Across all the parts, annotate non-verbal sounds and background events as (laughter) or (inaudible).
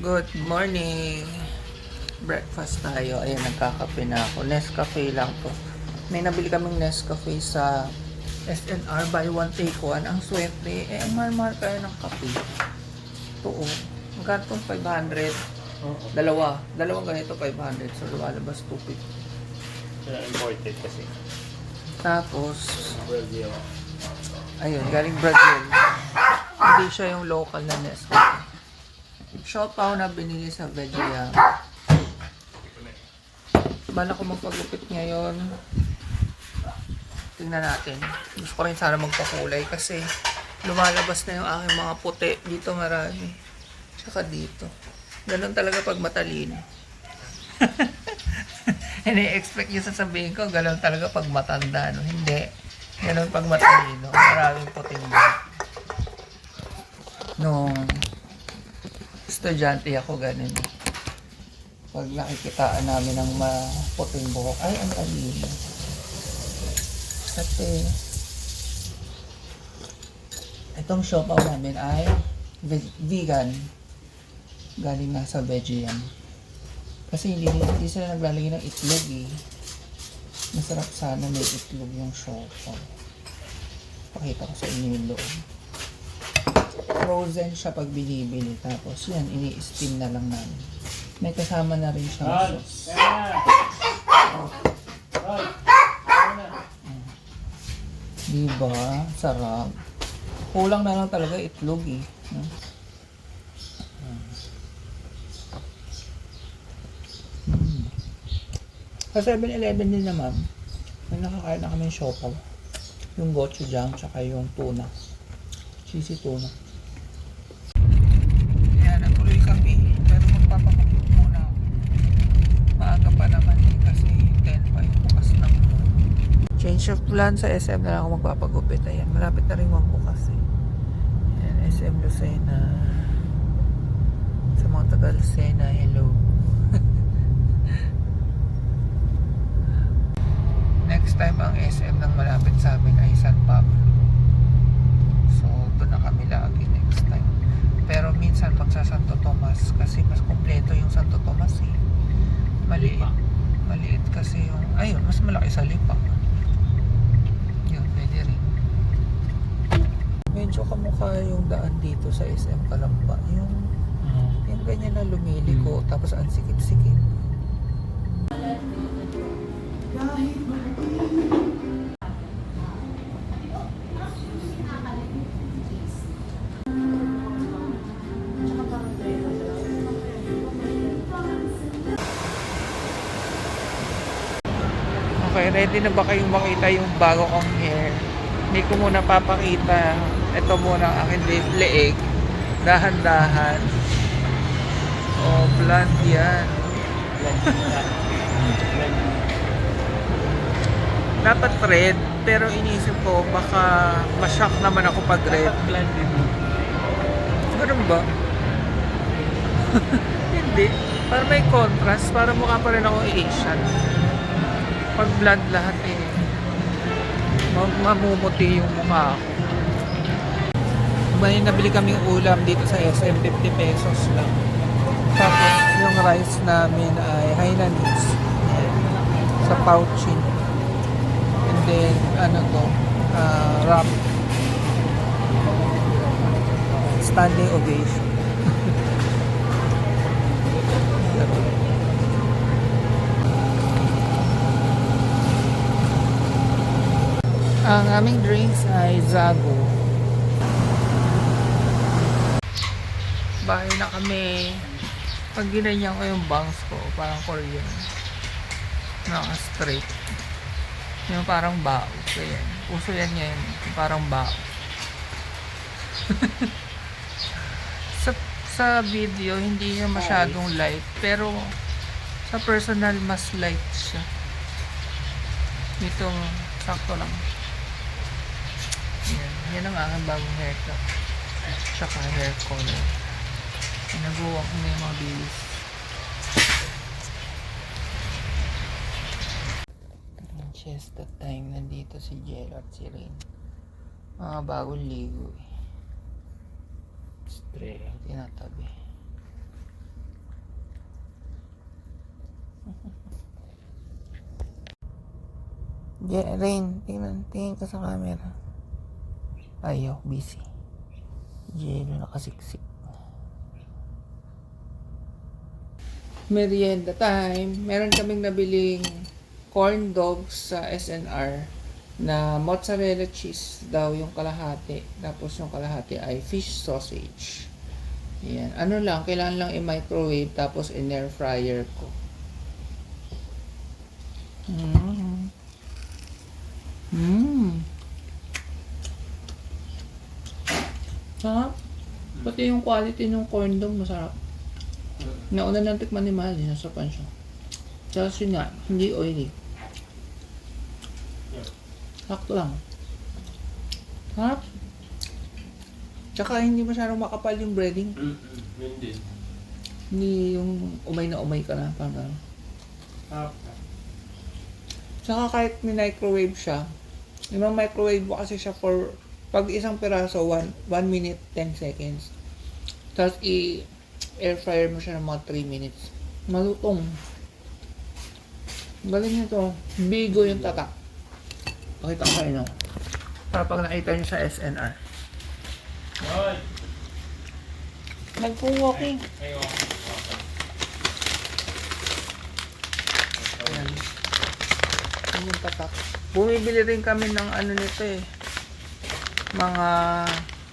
Good morning! Breakfast tayo. Ayan, nagkakape na ako. Nescafe lang to. May nabili kaming Nescafe sa SNR by one take one. Ang swerte, eh, mahal-mahal kaya ng kape. Ito oh. Magkano itong 500? Dalawa. Dalawang ganito 500. So, lumalabas 250. Kaya imported kasi. Tapos, Brazil. ayun, galing Brazil. Hindi siya yung local na Nescafe. Siopaw na binili sa Vegia. Bala ko magpagupit ngayon. Tingnan natin. Gusto ko rin sana magpakulay kasi lumalabas na yung aking mga puti. Dito marami. Tsaka dito. Ganun talaga pag matalino. (laughs) Ini-expect nyo sasabihin ko, ganun talaga pag matanda. No? Hindi. Ganun pag matalino. Maraming puting. Nung estudyante ako, ganun. Pag nakikitaan namin ng maputing buhok, ay, ang talino. Kasi, itong siopaw namin ay ve- vegan. Galing nga sa veggie yan. Kasi hindi, hindi sila naglalagay ng itlog eh. Masarap sana may itlog yung siopaw. Pakita ko sa inyo yung loob. Frozen siya pag binibili. Tapos yan, ini-steam na lang namin. May kasama na rin Ron! sauce. Diba? Sarap. Kulang na lang talaga itlog eh. No? Mm. Sa 7-Eleven din naman, may nakakain na kami siopaw. Yung gochujang, tsaka yung tuna. Cheesy tuna. Kaya natuloy kami, pero magpapakapit muna ako. Maaga pa naman eh, kasi 10 pa yung bukas ng Change of plan sa SM na lang ako magpapagupit. Ayan, malapit na rin magbukas eh. Ayan, SM Lucena. Sa mga taga Lucena, hello. (laughs) Next time ang SM ng malapit sa amin ay San Pablo. So, doon na kami lagi next time. Pero minsan magsa Santo Tomas kasi mas kompleto yung Santo Tomas eh. Maliit. Maliit kasi yung, ayun, mas malaki sa Lipa. Yun, pwede rin. Medyo kamukha yung daan dito sa SM Kalamba. Yung, yung ganyan na lumiliko, tapos ang sikip-sikip. Okay, ready na ba kayong makita yung bago kong hair? Hindi ko muna papakita. Ito muna ang aking le- leeg. Dahan-dahan. Oh, blonde yan. Dapat red, pero inisip ko baka ma-shock naman ako pag red. Blended. Ganun ba? (laughs) Hindi. Para may contrast, para mukha pa rin ako Asian. Pag blood lahat eh, mamumuti yung mukha ako. May nabili kaming ulam dito sa SM, 50 pesos lang. Tapos yung rice namin ay Hainanese. Sa pouchin. And then, ano to, ah, wrap. Standing ovation. (laughs) Ang aming drinks ay Zago. Bahay na kami. Pag ginanyan ko yung bangs ko, parang Korean. Naka-straight. Yung parang bao. Yan. Uso yan ngayon. Parang bao. (laughs) sa, sa video, hindi siya masyadong light. Pero sa personal, mas light siya. Dito, sakto lang. Yan. Yan ang aking bagong haircut. Tsaka hair color. Nagawa ko na yung mga babies. Manchester time, nandito si Jero at si Rain. Mga bagong ligo eh. Stray ang tinatabi. (laughs) yeah, Rain, tingnan, tingin ka sa camera. Ayaw, oh, busy. Jero nakasiksik. Merienda time. Meron kaming nabiling corn dogs sa SNR na mozzarella cheese daw yung kalahati. Tapos yung kalahati ay fish sausage. Yan. Ano lang, kailangan lang i-microwave tapos in-air fryer ko. Mm. Mm. Sarap. Pati yung quality ng corn dog masarap. Nauna nang tikman ni Mali, nasa pan siya. Tapos yun nga, hindi oily. Sakto lang. Sarap. Tsaka hindi masyadong makapal yung breading. Mm-mm. Yun din. Hindi yung umay na umay ka na. Parang gano'n. Sarap. Tsaka kahit ni-microwave siya, yung microwave mo kasi siya for, pag isang piraso, 1 minute, 10 seconds. Tapos i air fryer mo siya ng mga 3 minutes. Malutong. Galing nito. Bigo yung tatak. Pakita ko sa inyo. Para pag nakita nyo sa SNR. Ay! Nagpo-walking. Ayan. Ayan yung tatak. Bumibili rin kami ng ano nito eh. Mga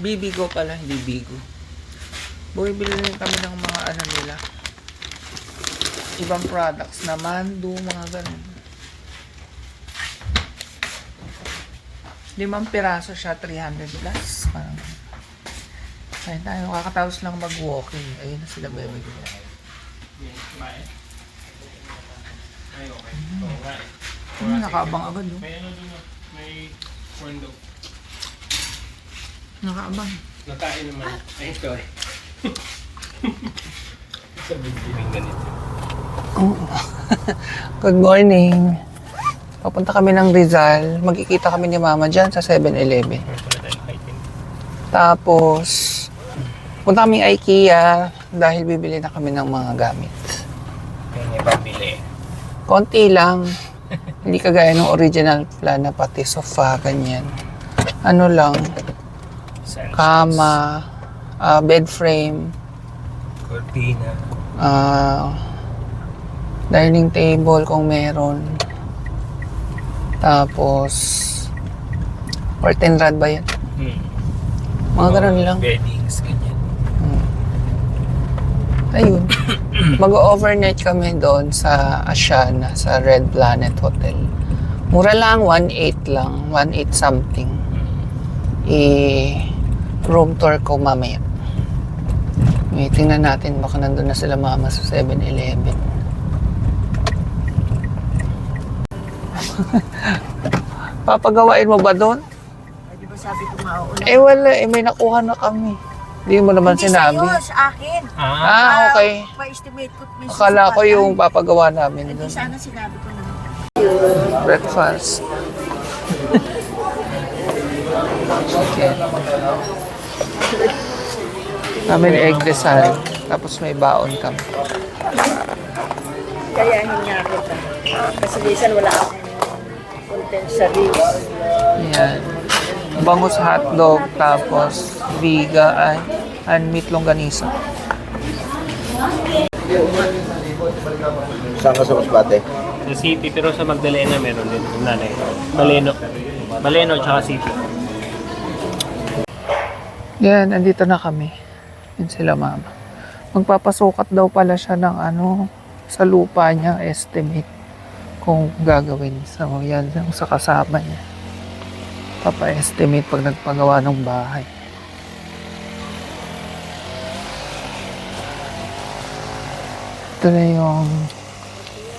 bibigo pala, hindi bigo. Bumibili rin kami ng mga ano nila. Ibang products na mandu, mga ganun. Limang piraso siya, 300 plus. Parang, ayun tayo, kakatapos lang mag-walking. Ayun na sila nga eh. Hmm, nakaabang agad, no? May dun ah. Nakaabang. Nakain naman. Ay, sorry. Sabi feeling ganito. Good morning. Papunta kami ng Rizal. Magkikita kami ni Mama dyan sa 7-Eleven. Meron pala tayong item. Tapos, punta kami IKEA dahil bibili na kami ng mga gamit. Kaya may pambili. Konti lang. Hindi kagaya ng original plan na pati sofa, ganyan. Ano lang, kama, ah, bed frame, Cortina. ah, dining table kung meron. Tapos, curtain rod ba yan? Hmm. Mga ganun lang. Beddings, ganyan. Ayun. (coughs) Mag-overnight kami doon sa Asiana, sa Red Planet Hotel. Mura lang, 1.8 lang. 1.8 something. I-room tour ko mamaya. May tingnan natin, baka nandun na sila mama sa 7-Eleven. (laughs) Papagawain mo ba doon? Ay, di ba sabi ko mauuna? Eh wala, eh may nakuha na kami. Hindi mo naman Hindi sinabi. sa'yo, sa akin. Ah, Ah, okay. Pa-estimate ko. may Akala ko yung papagawa namin Hindi doon. sana sinabi ko na. Breakfast. (laughs) Chicken. Namin egg desal. Tapos may baon kami. Kayahin nga kita. Kasi minsan wala akong content sa reels. Yan. Bangus hotdog. Tapos viga ay and meat longganisa. Saan ka sa Masbate? sa city, pero sa Magdalena meron din. Yung nanay. Maleno. Maleno, tsaka city. Yan, andito na kami. Yan sila mama. Magpapasukat daw pala siya ng ano, sa lupa niya, estimate kung gagawin. So, yan yung sa kasama niya. Papa-estimate pag nagpagawa ng bahay. Ito na yung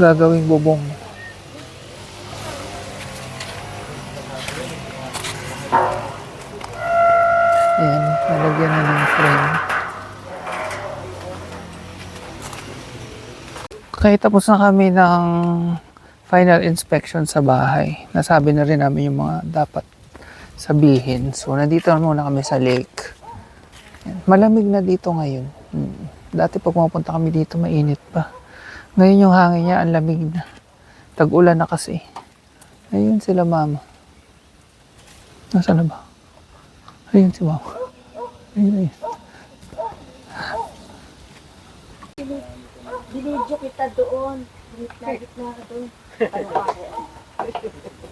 gagawing bubong. Okay, tapos na kami ng final inspection sa bahay. Nasabi na rin namin yung mga dapat sabihin. So, nandito na muna kami sa lake. Malamig na dito ngayon. Hmm. Dati pag pumunta kami dito, mainit pa. Ngayon yung hangin niya, ang lamig na. Tag-ulan na kasi. Ayun sila mama. Nasaan na ba? Ayun si mama. Ayun, ayun. Binidyo kita doon. Gitna, gitna ka doon. Ano ka?